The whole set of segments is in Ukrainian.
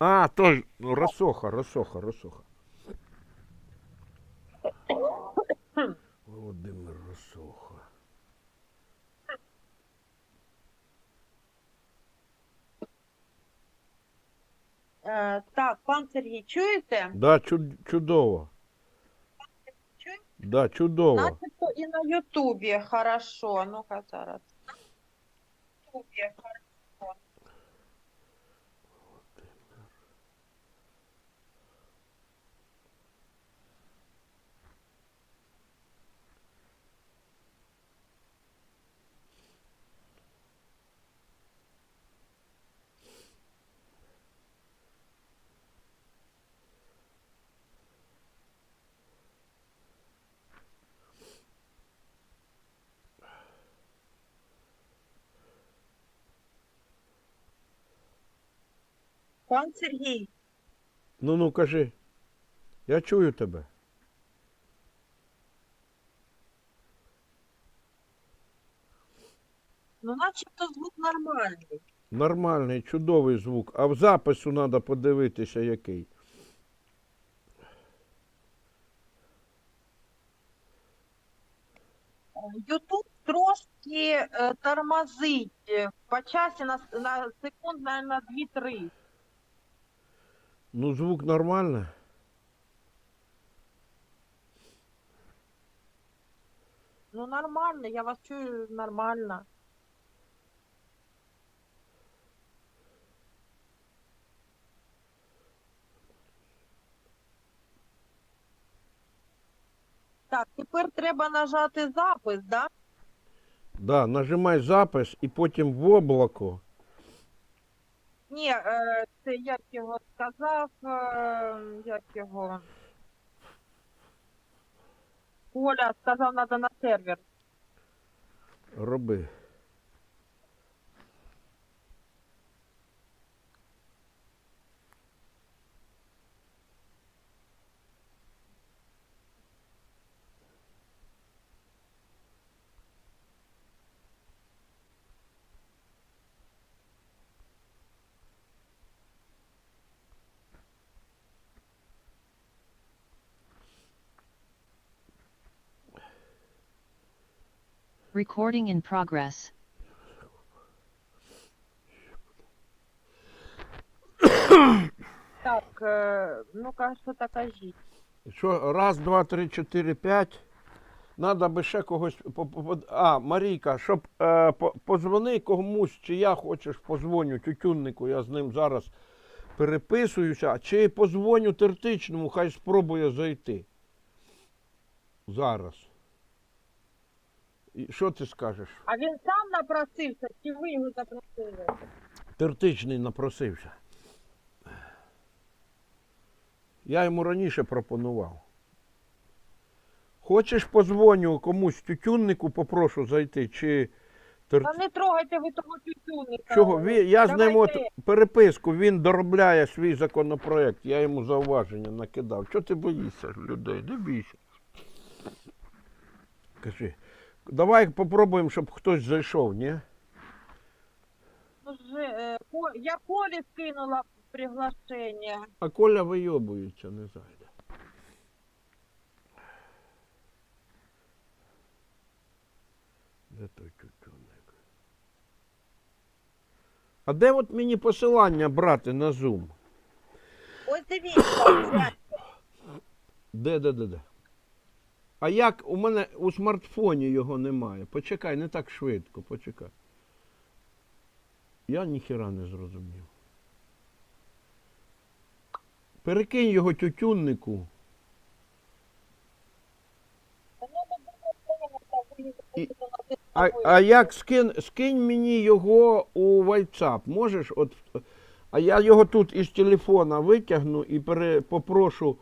А, той, ну, Росоха, Росоха, Росоха. Володимир Росоха. Е, так, пан Сергій, чуєте? Да, чуд- чудово. Чуєте? Да, чудово. Начебто і на Ютубі хорошо. Ну-ка зараз. На Ютубі хорошо. Пан Сергій, Ну ну кажи. Я чую тебе. ну начебто звук нормальний. Нормальний, чудовий звук. А в запису треба подивитися який. Ютуб трошки е, тормозить е, по часі на, с- на секунд, на 2-3. Ну, звук нормальний. Ну нормально, я вас чую нормально. Так, тепер треба нажати запис, да? Да, нажимай запис і потім в облако. Ні, е, це як його сказав, е, як його. Коля сказав, треба на сервер. Роби. Recording in progress. Так, е, ну-ка, що так кажіть. Що, раз, два, три, чотири, п'ять. Надо би ще когось. по- по- по- А, Марійка, щоб е, по- позвони комусь, чи я хочеш позвоню тютюннику, я з ним зараз переписуюся, чи позвоню тертичному, хай спробує зайти. Зараз. І що ти скажеш? А він сам напросився, чи ви його запросили? Тертичний напросився. Я йому раніше пропонував. Хочеш позвоню комусь тютюннику, попрошу зайти, чи тер... Та не трогайте ви того тютюнника. Чого? Він, я з ним от Давайте. переписку, він доробляє свій законопроект, я йому зауваження накидав. Чого ти боїшся людей? Не бійся. Кажи. Давай попробуємо, щоб хтось зайшов, ні? Ну, е, Я Колі скинула приглашення. А Коля вийобується, не зайде. Де той тютюник? А де от мені посилання брати на Zoom? Ось дивіться. Де, де, де, де? А як у мене у смартфоні його немає? Почекай, не так швидко, почекай. Я ніхіра не зрозумів. Перекинь його тютюннику. І- А, а як скин, скинь мені його у WhatsApp, можеш? От, а я його тут із телефона витягну і пере, попрошу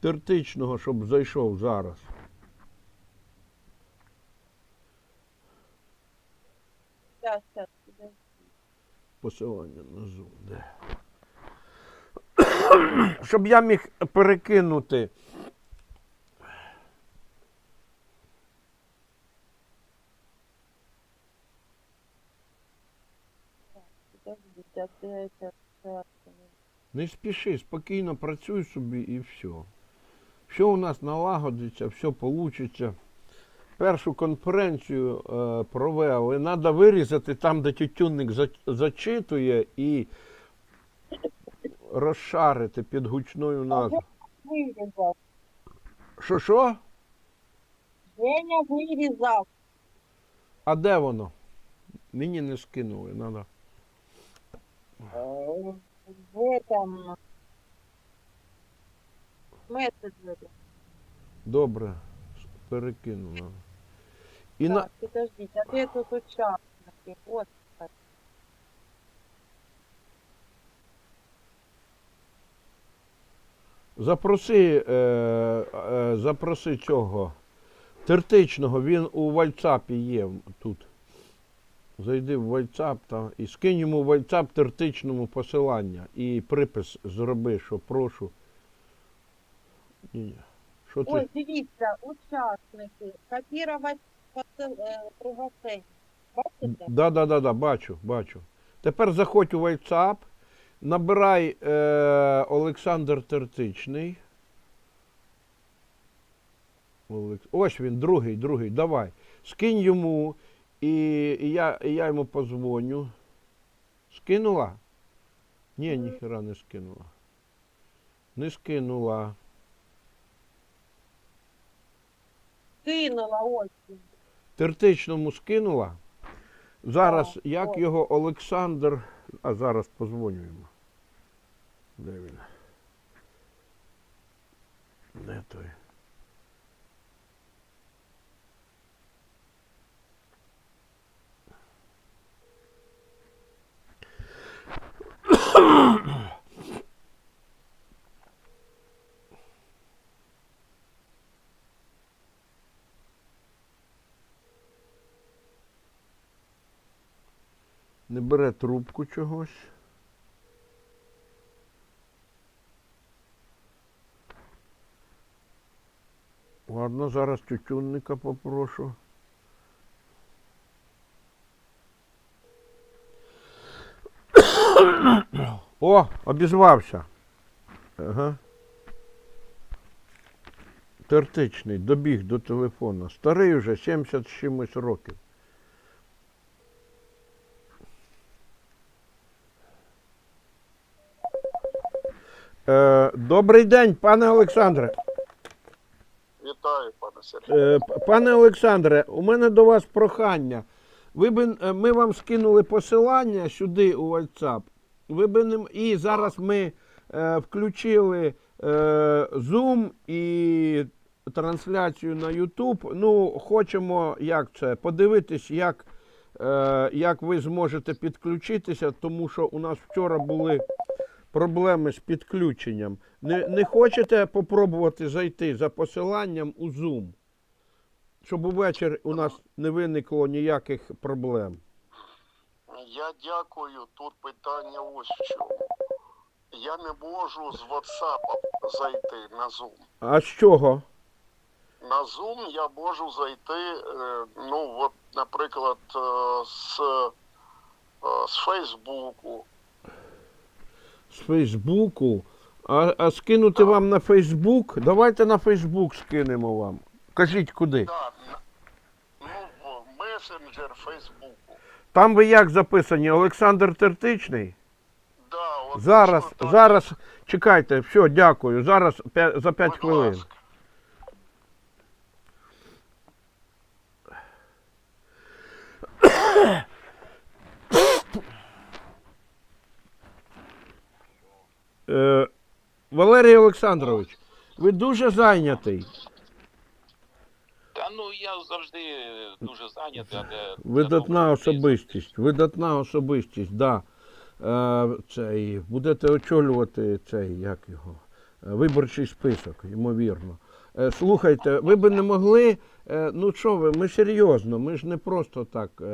тертичного, щоб зайшов зараз. Щас, щас, піде. Посилання на Zoom. Де? щоб я міг перекинути. А де ця ця- Не спіши, спокійно працюй собі і все. Все у нас налагодиться, все вийде. Першу конференцію е, провели. Треба вирізати там, де тютюнник за- зачитує, і розшарити під гучною назвою. Вирізав. Що що? Женя вирізав. А де воно? Мені не скинули, треба. Е, В этом меседжері. Добре, перекинула. І на... Так, підождіть, а де тут учасники? От. Запроси, е, е, запроси цього тертичного, він у вальцапі є тут. Зайди в вальцап та, і скинь йому в вальцап тертичному посилання і припис зроби, що прошу. Ні, ні. Що це? Ось, дивіться, учасники. Копірувати приглашення. Бачите? Да, да, да, да, бачу, бачу. Тепер заходь у WhatsApp, набирай е, Олександр Тертичний. Олекс... Ось він, другий, другий, давай. Скинь йому, і, і, я, і я йому позвоню. Скинула? Ні, ніхера не скинула. Не скинула. Кинула ось. Тертичному скинула. Зараз, Так, як ось. його Олександр. А зараз позвоню йому. Де він? Де той? Не бере трубку чогось. Ладно, зараз тютюнника попрошу. О, обізвався. Ага. Тертичний, добіг до телефона. Старий вже 70 з чимось років. Добрий день, пане Олександре. Вітаю, пане Сергію. Е, Пане Олександре, у мене до вас прохання. Ви би, е, ми вам скинули посилання сюди у WhatsApp. Ви би не, і зараз ми е, включили е, Zoom і трансляцію на YouTube. Ну, хочемо як це, подивитись, як, е, як ви зможете підключитися, тому що у нас вчора були проблеми з підключенням. Не, не хочете попробувати зайти за посиланням у Zoom? Щоб увечері у нас не виникло ніяких проблем. Я дякую. Тут питання ось в чому. Я не можу з WhatsApp зайти на Zoom. А з чого? На Zoom я можу зайти, е, ну, от, наприклад, е, з, е, з Фейсбуку. З Фейсбуку. А, а скинути вам на Фейсбук? Давайте на Фейсбук скинемо вам. Кажіть куди. Да, на- ну, в месенджер Фейсбуку. Там ви як записані? Олександр Тертичний? Да, от Зараз, точно так. зараз, чекайте, все, дякую. Зараз п'я- за 5 Будь хвилин. ласка. Е, Валерій Олександрович, ви дуже зайнятий. Та ну я завжди дуже зайнятий, але Видатна особистість, видатна особистість, да. Е, цей, будете очолювати цей, як його, е, виборчий список, ймовірно. Е, слухайте, ви би не могли, е, ну що ви, ми серйозно, ми ж не просто так. Е,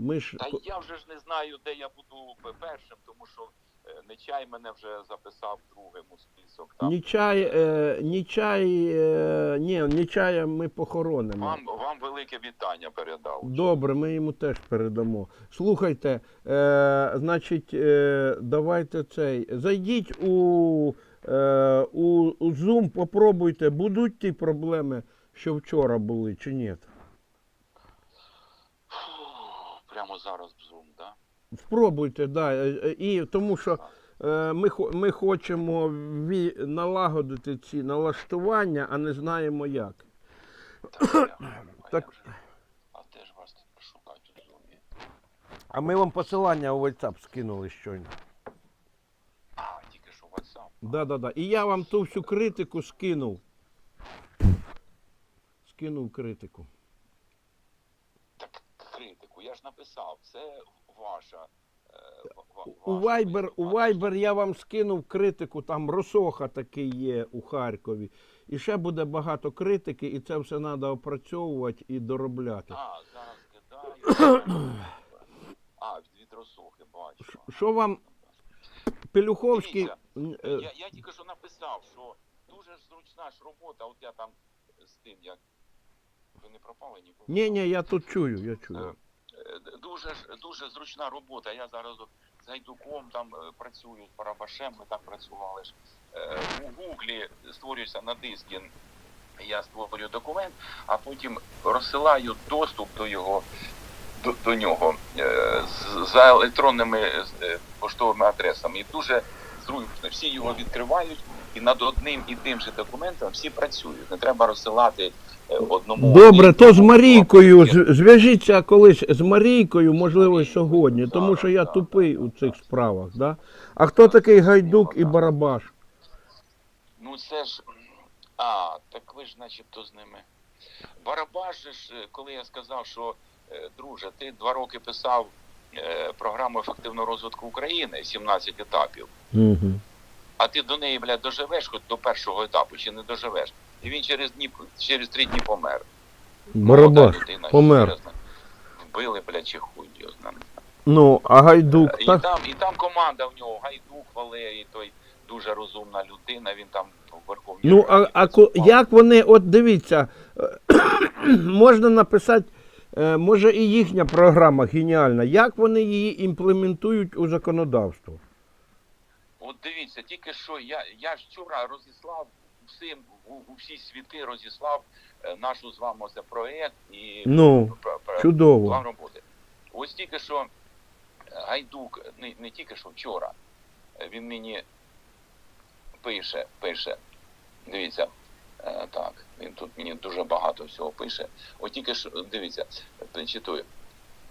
ми ж, Та я вже ж не знаю, де я буду першим, тому що Нечай мене вже записав другим у список. Там. Нічай, е, Нічай, е, ні, Нічая ми похоронимо. Вам, вам велике вітання передав. Добре, ми йому теж передамо. Слухайте, е, значить, е, давайте цей. Зайдіть у, е, у, у Zoom, попробуйте, будуть ті проблеми, що вчора були, чи ні? Прямо зараз? Спробуйте, да. е, е, І тому що е, ми, ми хочемо налагодити ці налаштування, а не знаємо як. Так, а де ж вас тут шукати у Zoom? А ми вам посилання у WhatsApp скинули щойно. А, тільки що WhatsApp. Да, да, да. І я вам ту всю критику скинув. Скинув критику. Так критику, я ж написав, це ваша. е, У Viber, у. Viber я вам скинув критику, там Росоха такий є у Харкові. І ще буде багато критики, і це все треба опрацьовувати і доробляти. А, зараз кидаю. А, від Росохи, бачу. Що вам Пелюховський. Дивіться, е, Я, я тільки що написав, що дуже ж зручна ж робота, от я там з тим, як ви не пропали ніколи. Ні, ні, я тут чую, я чую. Дуже дуже зручна робота. Я зараз з гайдуком там е, працюю з Барабашем, ми там працювали ж. Е, У Гуглі створюється на дискі. Я створюю документ, а потім розсилаю доступ до його до, до нього е, за електронними поштовими адресами. І дуже зручно. Всі його відкривають, і над одним і тим же документом всі працюють. Не треба розсилати е, одному. Добре, то з. Марійкою зв'яжіться колись з Марійкою, можливо, сьогодні, тому що я тупий у цих справах. Да? А хто такий Гайдук і Барабаш? Ну це ж. А, так ви ж начебто з ними. Барабаш е, коли я сказав, що е, друже, ти два роки писав програму ефективного розвитку України 17 етапів, Угу. а ти до неї, блядь, доживеш хоч до першого етапу, чи не доживеш. І він через дні, через три дні помер. Барабаш людина, помер. серйозно. Вбили, блядь, чи хуй його знає. Ну, а Гайдук, І так? там, і там команда в нього, Гайдук, Валерій, той дуже розумна людина, він там в Верховній Ну, а, а ко- як вони, от дивіться, можна написати, е, може і їхня програма геніальна, як вони її імплементують у законодавство? От дивіться, тільки що я, я ж вчора розіслав всім у, у всі світи розіслав е, нашу з вами це проект і Ну, про- про- чудово. план роботи. Ось тільки що е, Гайдук, не, не тільки що вчора, е, він мені пише, пише. Дивіться, е, так, він тут мені дуже багато всього пише. От тільки ж дивіться, е, читую.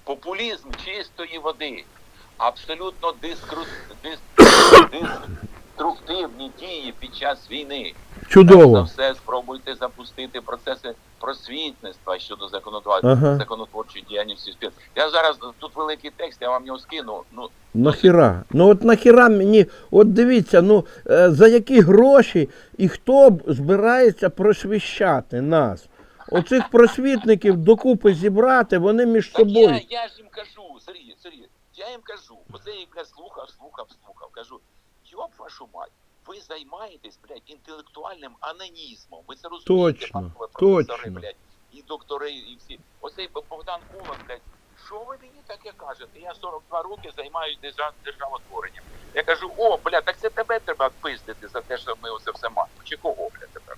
Популізм чистої води. Абсолютно дискру... дис... деструктивні дії під час війни. Перш за все, спробуйте запустити процеси просвітництва щодо законодавчої Ага. законотворчої діяльності спів. Я зараз тут великий текст, я вам його скину. Ну Нахіра? Ну от нахіра мені, от дивіться, ну е, за які гроші і хто б збирається просвіщати нас? Оцих просвітників докупи зібрати, вони між так собою. я ж їм кажу, Сергій, Сергій, я їм кажу, оце я їх слухав, слухав, слухав. Кажу, йоп вашу мать, ви займаєтесь, блядь, інтелектуальним анонізмом. Ви це розумієте, Точно, точно. блядь, і доктори, і всі. Оцей Богдан Кулак, блядь, що ви мені таке кажете? Я 42 роки займаюся держав, державотворенням. Я кажу, о, бля, так це тебе треба пиздити за те, що ми оце все маємо. Чи кого, бля, тепер?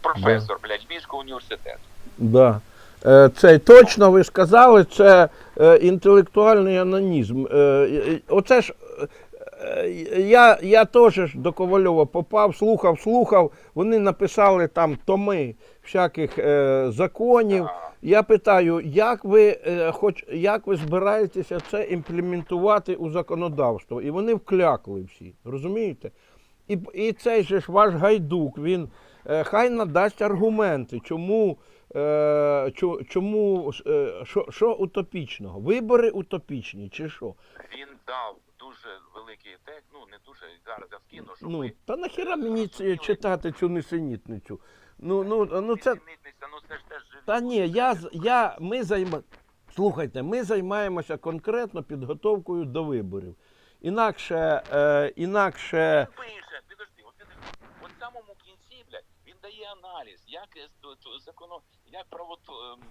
Професор, блядь, Львівського університету. Да. Е, Це точно ви сказали, це е, інтелектуальний анонізм. Е, Оце ж я, я теж до Ковальова попав, слухав, слухав. Вони написали там томи всяких е, законів. Я питаю, як ви, е, хоч, як ви збираєтеся це імплементувати у законодавство? І вони вклякли всі, розумієте? І, і цей же ж ваш гайдук, він е, хай надасть аргументи, чому, е, чому е, що, що утопічного? Вибори утопічні чи що? Він дав дуже великий текст, ну не дуже, зараз я скину, щоб Ну, ви... та нахіра мені це, читати цю несенітницю? Ну, ну, ну це. Відмітниця, ну це ж теж живі Та ні, я, з- я, ми займа... Слухайте, ми займаємося конкретно підготовкою до виборів. інакше, е, інакше пише, підожди, от підожди. От в самому кінці, блядь, він дає аналіз, як е, з- т- законо, як право ем,